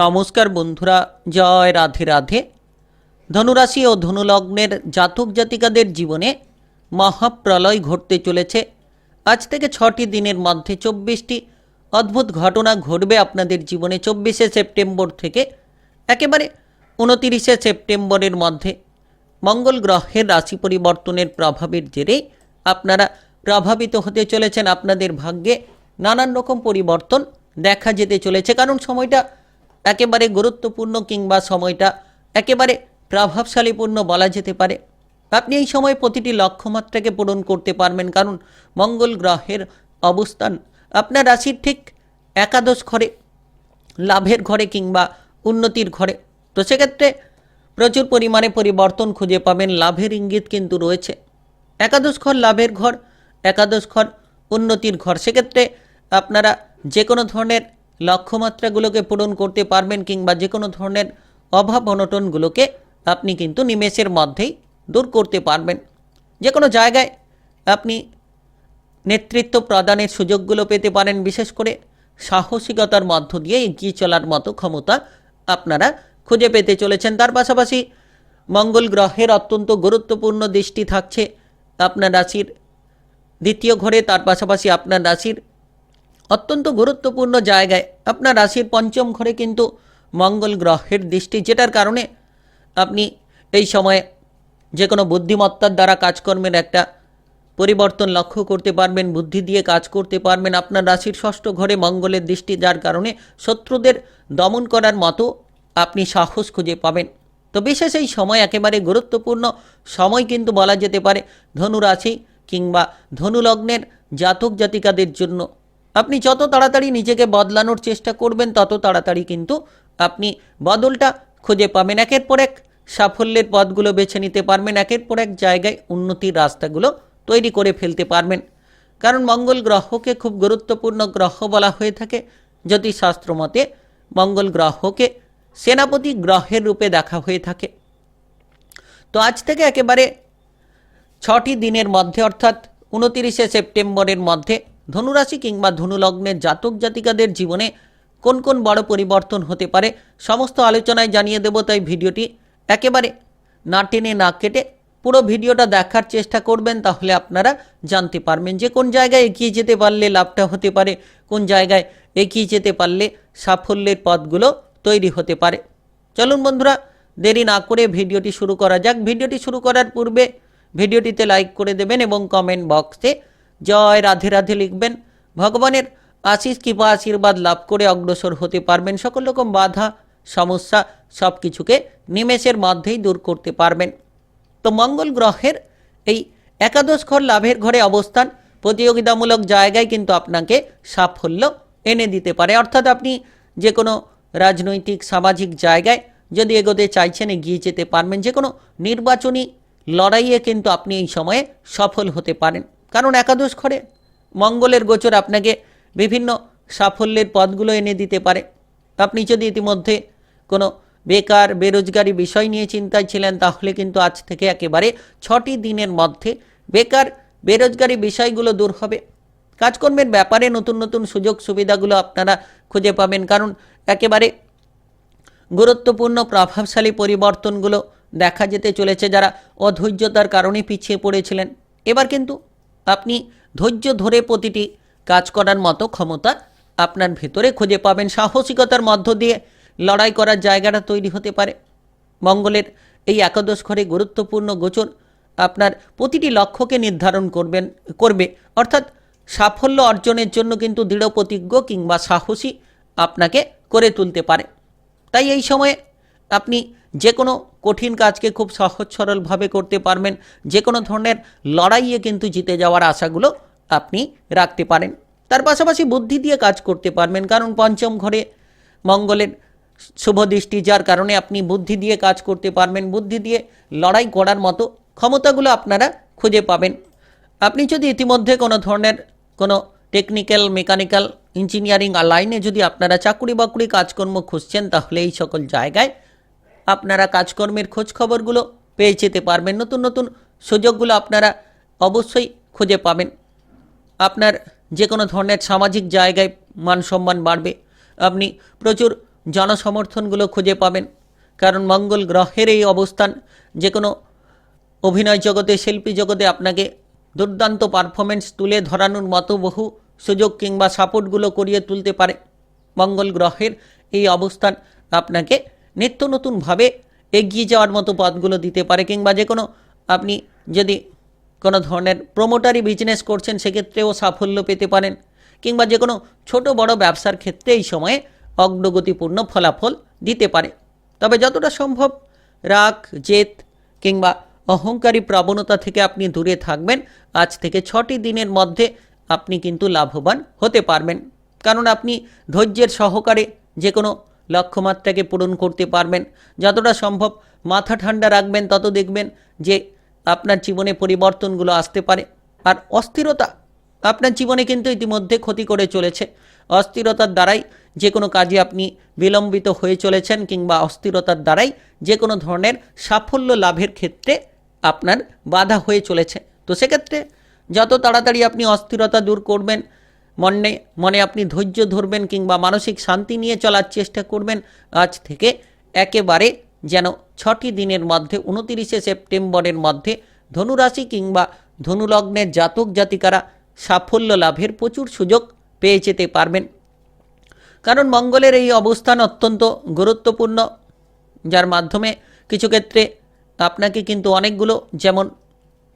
নমস্কার বন্ধুরা, জয় রাধে রাধে। ধনুরাশি ও ধনুলগ্নের জাতক জাতিকাদের জীবনে মহাপ্রলয় ঘটতে চলেছে। আজ থেকে ছটি দিনের মধ্যে চব্বিশটি অদ্ভুত ঘটনা ঘটবে আপনাদের জীবনে চব্বিশে সেপ্টেম্বর থেকে। একেবারে উনতিরিশে সেপ্টেম্বরের মধ্যে মঙ্গল গ্রহের রাশি পরিবর্তনের প্রভাবের জেরে আপনারা প্রভাবিত হতে চলেছেন। আপনাদের ভাগ্যে নানান রকম পরিবর্তন দেখা যেতে চলেছে। কারণ সময়টা একেবারে গুরুত্বপূর্ণ কিংবা সময়টা একেবারে প্রভাবশালীপূর্ণ বলা যেতে পারে। আপনি এই সময় প্রতিটি লক্ষ্যমাত্রাকে পূরণ করতে পারবেন, কারণ মঙ্গল গ্রহের অবস্থান আপনার রাশির ঠিক একাদশ ঘরে, লাভের ঘরে কিংবা উন্নতির ঘরে। তো সেক্ষেত্রে প্রচুর পরিমাণে পরিবর্তন খুঁজে পাবেন, লাভের ইঙ্গিত কিন্তু রয়েছে। একাদশ ঘর লাভের ঘর, একাদশ ঘর উন্নতির ঘর। সেক্ষেত্রে আপনারা যে কোনো ধরনের লক্ষ্যমাত্রাগুলোকে পূরণ করতে পারবেন কিংবা যে কোনো ধরনের অভাব অনটনগুলোকে আপনি কিন্তু নিমেষের মধ্যেই দূর করতে পারবেন। যে কোনো জায়গায় আপনি নেতৃত্ব প্রদানের সুযোগগুলো পেতে পারেন, বিশেষ করে সাহসিকতার মধ্য দিয়ে এগিয়ে চলার মতো ক্ষমতা আপনারা খুঁজে পেতে চলেছেন। তার পাশাপাশি মঙ্গল গ্রহের অত্যন্ত গুরুত্বপূর্ণ দৃষ্টি থাকছে। আপনার রাশির দ্বিতীয় ঘরে, তার পাশাপাশি আপনার রাশির অত্যন্ত গুরুত্বপূর্ণ জায়গায়। আপনার রাশির পঞ্চম ঘরে কিন্তু মঙ্গল গ্রহের দৃষ্টি, যেটার কারণে আপনি এই সময়ে যে কোনো বুদ্ধিমত্তার দ্বারা কাজকর্মের একটা পরিবর্তন লক্ষ্য করতে পারবেন, বুদ্ধি দিয়ে কাজ করতে পারবেন। আপনার রাশির ষষ্ঠ ঘরে মঙ্গলের দৃষ্টি, যার কারণে শত্রুদের দমন করার মতো আপনি সাহস খুঁজে পাবেন। তো বিশেষ এই সময় একেবারে গুরুত্বপূর্ণ সময় কিন্তু বলা যেতে পারে ধনুরাশি কিংবা ধনুলগ্নের জাতক জাতিকাদের জন্য আপনি যত তাড়াতাড়ি নিজেকে বদলানোর চেষ্টা করবেন, তত তাড়াতাড়ি কিন্তু আপনি বদলটা খুঁজে পাবেন। একের পর এক সাফল্যের পথগুলো বেছে নিতে পারবেন, একের পর এক জায়গায় উন্নতির রাস্তাগুলো তৈরি করে ফেলতে পারবেন। কারণ মঙ্গল গ্রহকে খুব গুরুত্বপূর্ণ গ্রহ বলা হয়ে থাকে। জ্যোতিষশাস্ত্র মতে মঙ্গল গ্রহকে সেনাপতি গ্রহের রূপে দেখা হয়ে থাকে। তো আজ থেকে একেবারে ছটি দিনের মধ্যে, অর্থাৎ উনতিরিশে সেপ্টেম্বরের মধ্যে ধনুরাশি কিংবা ধনুলগ্নের জাতক জাতিকাদের জীবনে কোন কোন বড় পরিবর্তন হতে পারে সমস্ত আলোচনায় জানিয়ে দেব, তাই ভিডিওটি একেবারে না টেনে না কেটে পুরো ভিডিওটা দেখার চেষ্টা করবেন, তাহলে আপনারা জানতে পারবেন যে কোন জায়গায় এগিয়ে যেতে পারলে লাভটা হতে পারে, কোন জায়গায় এগিয়ে যেতে পারলে সাফল্যের পথগুলো তৈরি হতে পারে। চলুন বন্ধুরা, দেরি না করে ভিডিওটি শুরু করা যাক। ভিডিওটি শুরু করার পূর্বে ভিডিওটিতে লাইক করে দেবেন এবং কমেন্ট বক্সে জয় রাধে রাধে লিখবেন। ভগবানের আশিস কৃপা আশীর্বাদ লাভ করে অগ্রসর হতে পারবেন। সকল রকম বাধা, সমস্যা সব কিছুকে নিমেষের মধ্যেই দূর করতে পারবেন। তো মঙ্গল গ্রহের এই একাদশ ঘর লাভের ঘরে অবস্থান প্রতিযোগিতামূলক জায়গায় কিন্তু আপনাকে সাফল্য এনে দিতে পারে। অর্থাৎ আপনি যে কোনো রাজনৈতিক, সামাজিক জায়গায় যদি এগোতে চাইছেন, এগিয়ে যেতে পারবেন। যে কোনো নির্বাচনী লড়াইয়ে কিন্তু আপনি এই সময়ে সফল হতে পারেন। কারণ একাদশ ঘরে মঙ্গলের গোচর আপনাকে বিভিন্ন সাফল্যের পথগুলো এনে দিতে পারে। আপনি যদি ইতিমধ্যে কোনো বেকার, বেরোজগারি বিষয় নিয়ে চিন্তায় ছিলেন, তাহলে কিন্তু আজ থেকে একেবারে ছটি দিনের মধ্যে বেকার, বেরোজগারি বিষয়গুলো দূর হবে। কাজকর্মের ব্যাপারে নতুন নতুন সুযোগ সুবিধাগুলো আপনারা খুঁজে পাবেন, কারণ একেবারে গুরুত্বপূর্ণ, প্রভাবশালী পরিবর্তনগুলো দেখা যেতে চলেছে যারা অধৈর্যতার কারণে পিছিয়ে পড়েছিলেন। এবার কিন্তু আপনি ধৈর্য ধরে প্রতিটি কাজ করার মতো ক্ষমতা আপনার ভেতরে খুঁজে পাবেন। সাহসিকতার মধ্য দিয়ে লড়াই করার জায়গাটা তৈরি হতে পারে। মঙ্গলের এই একাদশ ঘরে গুরুত্বপূর্ণ গোচর আপনার প্রতিটি লক্ষ্যকে নির্ধারণ করবেন, করবে। অর্থাৎ সাফল্য অর্জনের জন্য কিন্তু দৃঢ় প্রতিজ্ঞ কিংবা সাহসী আপনাকে করে তুলতে পারে। তাই এই সময়ে আপনি যে কোনো কঠিন কাজকে খুব সহজ সরলভাবে করতে পারবেন। যে কোনো ধরনের লড়াইয়ে কিন্তু জিতে যাওয়ার আশাগুলো আপনি রাখতে পারেন। তার পাশাপাশি বুদ্ধি দিয়ে কাজ করতে পারবেন। কারণ পঞ্চম ঘরে মঙ্গলের শুভ দৃষ্টি, যার কারণে আপনি বুদ্ধি দিয়ে কাজ করতে পারবেন। বুদ্ধি দিয়ে লড়াই করার মতো ক্ষমতাগুলো আপনারা খুঁজে পাবেন। আপনি যদি ইতিমধ্যে কোনো ধরনের কোনো টেকনিক্যাল, মেকানিক্যাল, ইঞ্জিনিয়ারিং লাইনে যদি আপনারা চাকুরি বাকুরি কাজকর্ম খুঁজছেন, তাহলে এই সকল জায়গায় আপনারা কাজকর্মের খোঁজ খবরগুলো পেয়ে যেতে পারবেন। নতুন নতুন সুযোগগুলো আপনারা অবশ্যই খুঁজে পাবেন। আপনার যে কোনো ধরনের সামাজিক জায়গায় মান সম্মান বাড়বে। আপনি প্রচুর জনসমর্থনগুলো খুঁজে পাবেন। কারণ মঙ্গল গ্রহের এই অবস্থান যে কোনো অভিনয় জগতে, শিল্পী জগতে আপনাকে দুর্দান্ত পারফরমেন্স তুলে ধরানোর মতো বহু সুযোগ কিংবা সাপোর্টগুলো করিয়ে তুলতে পারে। মঙ্গল গ্রহের এই অবস্থান আপনাকে নিত্য নতুনভাবে এগিয়ে যাওয়ার মতো পথগুলো দিতে পারে, কিংবা যে কোনো আপনি যদি কোনো ধরনের প্রোমোটারি বিজনেস করছেন, সেক্ষেত্রেও সাফল্য পেতে পারেন, কিংবা যে কোনো ছোট বড় ব্যবসার ক্ষেত্রে এই সময়ে অগ্রগতিপূর্ণ ফলাফল দিতে পারে। তবে যতটা সম্ভব রাগ, জেদ, কিংবা অহংকারী প্রবণতা থেকে আপনি দূরে থাকবেন। আজ থেকে ছটি দিনের মধ্যে আপনি কিন্তু লাভবান হতে পারবেন। কারণ আপনি ধৈর্যের সহকারে যে কোনো লক্ষ্যমাত্রাকে পূরণ করতে পারবেন। যতটা সম্ভব মাথা ঠান্ডা রাখবেন, তত দেখবেন যে আপনার জীবনে পরিবর্তনগুলো আসতে পারে। আর অস্থিরতা আপনার জীবনে কিন্তু ইতিমধ্যে ক্ষতি করে চলেছে। অস্থিরতার দ্বারাই যে কোনো কাজে আপনি বিলম্বিত হয়ে চলেছেন কিংবা অস্থিরতার দ্বারাই যে কোনো ধরনের সাফল্য লাভের ক্ষেত্রে আপনার বাধা হয়ে চলেছে। তো সেক্ষেত্রে যত তাড়াতাড়ি আপনি অস্থিরতা দূর করবেন মনে মনে আপনি ধৈর্য ধরবেন কিংবা মানসিক শান্তি নিয়ে চলার চেষ্টা করবেন, আজ থেকে একেবারে যেন ছটি দিনের মধ্যে, উনতিরিশে সেপ্টেম্বরের মধ্যে ধনুরাশি কিংবা ধনুলগ্নের জাতক জাতিকারা সাফল্য লাভের প্রচুর সুযোগ পেয়ে যেতে পারবেন। কারণ মঙ্গলের এই অবস্থান অত্যন্ত গুরুত্বপূর্ণ, যার মাধ্যমে কিছু ক্ষেত্রে আপনাকে কিন্তু অনেকগুলো, যেমন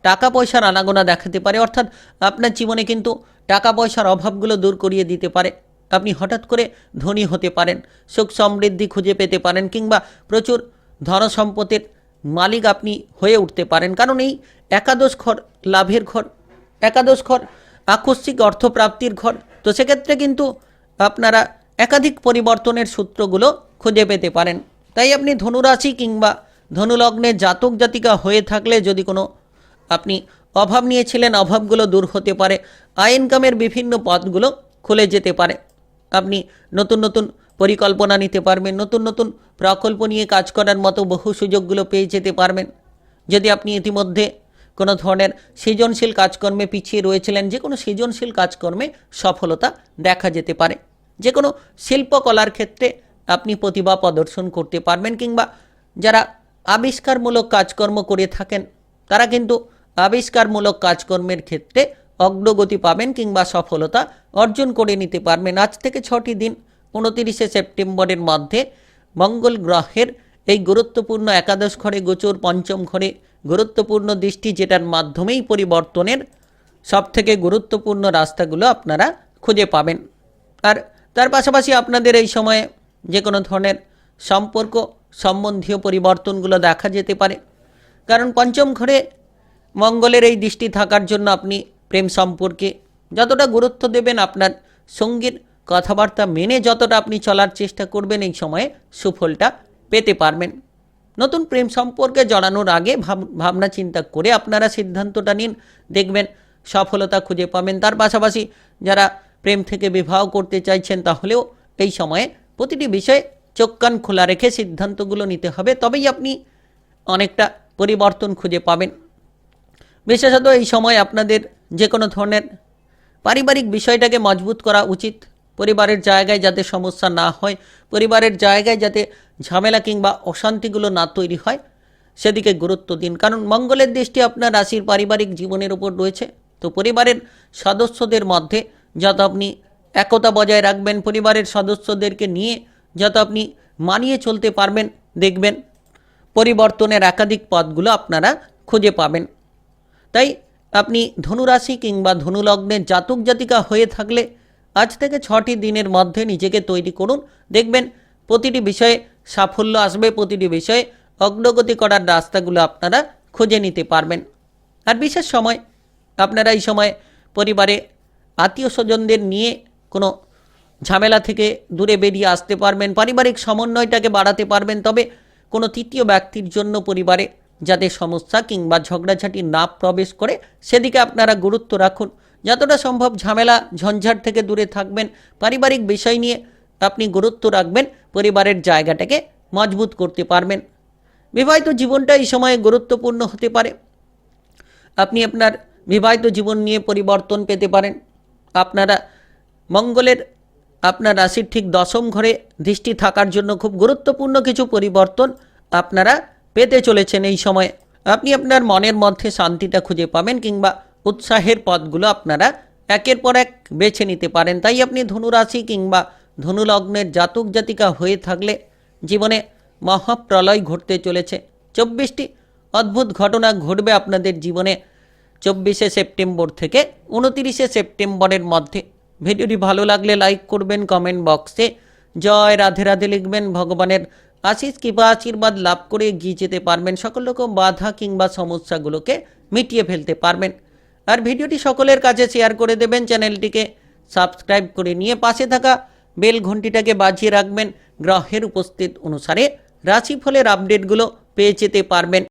টাকা পয়সার আনাগোনা দেখাতে পারে, অর্থাৎ আপনার জীবনে কিন্তু টাকা পয়সার অভাবগুলো দূর করিয়ে দিতে পারে। আপনি হঠাৎ করে ধনী হতে পারেন, সুখ সমৃদ্ধি খুঁজে পেতে পারেন কিংবা প্রচুর ধন সম্পদের মালিক আপনি হয়ে উঠতে পারেন। কারণ এই একাদশ ঘর লাভের ঘর, একাদশ ঘর আকস্মিক অর্থপ্রাপ্তির ঘর, তো সেক্ষেত্রে কিন্তু আপনারা একাধিক পরিবর্তনের সূত্রগুলো খুঁজে পেতে পারেন। তাই আপনি ধনুরাশি কিংবা ধনুলগ্নের জাতক জাতিকা হয়ে থাকলে যদি কোনো আপনি অভাব নিয়েছিলেন, অভাবগুলো দূর হতে পারে। আয় ইনকামের বিভিন্ন পথগুলো খুলে যেতে পারে। আপনি নতুন নতুন পরিকল্পনা নিতে পারবেন, নতুন নতুন প্রকল্প নিয়ে কাজ করার মতো বহু সুযোগগুলো পেয়ে যেতে পারবেন। যদি আপনি ইতিমধ্যে কোনো ধরনের সৃজনশীল কাজকর্মে পিছিয়ে রয়েছিলেন, যে কোনো সৃজনশীল কাজকর্মে সফলতা দেখা যেতে পারে। যে কোনো শিল্পকলার ক্ষেত্রে আপনি প্রতিভা প্রদর্শন করতে পারবেন, কিংবা যারা আবিষ্কারমূলক কাজকর্ম করে থাকেন, তারা কিন্তু আবিষ্কারমূলক কাজকর্মের ক্ষেত্রে অগ্রগতি পাবেন কিংবা সফলতা অর্জন করে নিতে পারবেন আজ থেকে ছটি দিন। উনতিরিশে সেপ্টেম্বরের মধ্যে মঙ্গল গ্রহের এই গুরুত্বপূর্ণ একাদশ ঘরে গোচর পঞ্চম ঘরে গুরুত্বপূর্ণ দৃষ্টি যেটার মাধ্যমেই পরিবর্তনের সবথেকে গুরুত্বপূর্ণ রাস্তাগুলো আপনারা খুঁজে পাবেন। আর তার পাশাপাশি আপনাদের এই সময়ে যে কোনো ধরনের সম্পর্ক সম্বন্ধীয় পরিবর্তনগুলো দেখা যেতে পারে। কারণ পঞ্চম ঘরে মঙ্গলের এই দৃষ্টি থাকার জন্য আপনি প্রেম সম্পর্কে যতটা গুরুত্ব দেবেন, আপনার সঙ্গীর কথাবার্তা মেনে যতটা আপনি চলার চেষ্টা করবেন, এই সময়ে সুফলটা পেতে পারবেন। নতুন প্রেম সম্পর্কে জড়ানোর আগে ভাব, ভাবনা চিন্তা করে আপনারা সিদ্ধান্তটা নিন। দেখবেন সফলতা খুঁজে পাবেন। তার পাশাপাশি যারা প্রেম থেকে বিবাহ করতে চাইছেন, তাহলেও এই সময়ে প্রতিটি বিষয়ে চোখ কান খোলা রেখে সিদ্ধান্তগুলো নিতে হবে। তবেই আপনি অনেকটা পরিবর্তন খুঁজে পাবেন। বিশেষত এই সময় আপনাদের যে কোনো ধরনের পারিবারিক বিষয়টাকে মজবুত করা উচিত। পরিবারের জায়গায় যাতে সমস্যা না হয়, পরিবারের জায়গায় যাতে ঝামেলা কিংবা অশান্তিগুলো না তৈরি হয়, সেদিকে গুরুত্ব দিন। কারণ মঙ্গলের দৃষ্টি আপনার রাশির পারিবারিক জীবনের উপর রয়েছে। তো পরিবারের সদস্যদের মধ্যে যত আপনি একতা বজায় রাখবেন, পরিবারের সদস্যদেরকে নিয়ে যত আপনি মানিয়ে চলতে পারবেন, দেখবেন পরিবর্তনের একাধিক পথগুলো আপনারা খুঁজে পাবেন। তাই আপনি ধনুরাশি কিংবা ধনুলগ্নের জাতক জাতিকা হয়ে থাকলে আজ থেকে ছটি দিনের মধ্যে নিজেকে তৈরি করুন। দেখবেন প্রতিটি বিষয়ে সাফল্য আসবে, প্রতিটি বিষয়ে অগ্রগতি করার রাস্তাগুলো আপনারা খুঁজে নিতে পারবেন। আর বিশেষ সময় আপনারা এই সময় পরিবারে আত্মীয় স্বজনদের নিয়ে কোনো ঝামেলা থেকে দূরে বেরিয়ে আসতে পারবেন, পারিবারিক সমন্বয়টাকে বাড়াতে পারবেন, তবে কোনো তৃতীয় ব্যক্তির জন্য পরিবারে যাতে সমস্যা কিংবা ঝগড়াঝাটি না প্রবেশ করে সেদিকে আপনারা গুরুত্ব রাখুন। যতটা সম্ভব ঝামেলা ঝঞ্ঝাট থেকে দূরে থাকবেন। পারিবারিক বিষয় নিয়ে আপনি গুরুত্ব রাখবেন। পরিবারের জায়গাটাকে মজবুত করতে পারবেন। বিবাহিত জীবনটা এই সময়ে গুরুত্বপূর্ণ হতে পারে। আপনি আপনার বিবাহিত জীবন নিয়ে পরিবর্তন পেতে পারেন। আপনারা মঙ্গলের আপনার রাশির ঠিক দশম ঘরে দৃষ্টি থাকার জন্য খুব গুরুত্বপূর্ণ কিছু পরিবর্তন আপনারা পেতে চলেছেন এই সময়ে। আপনি আপনার মনের মধ্যে শান্তিটা খুঁজে পাবেন কিংবা উৎসাহের পথগুলো আপনারা একের পর এক বেছে নিতে পারেন। তাই আপনি ধনুরাশি কিংবা ধনুলগ্নের জাতক জাতিকা হয়ে থাকলে জীবনে মহাপ্রলয় ঘটতে চলেছে। চব্বিশটি অদ্ভুত ঘটনা ঘটবে আপনাদের জীবনে চব্বিশে সেপ্টেম্বর থেকে উনতিরিশে সেপ্টেম্বরের মধ্যে। ভিডিওটি ভালো লাগলে লাইক করবেন, কমেন্ট বক্সে জয় রাধে রাধে লিখবেন। ভগবানের আশিস কিংবা আশীর্বাদ লাভ করে এগিয়ে যেতে পারবেন সকল রকম বাধা কিংবা সমস্যাগুলোকে মিটিয়ে ফেলতে পারবেন। আর ভিডিওটি সকলের কাছে শেয়ার করে দেবেন, চ্যানেলটিকে সাবস্ক্রাইব করে নিয়ে পাশে থাকা বেল ঘন্টিটাকে বাজিয়ে রাখবেন। গ্রহের উপস্থিত অনুসারে রাশিফলের আপডেটগুলো পেয়ে যেতে পারবেন।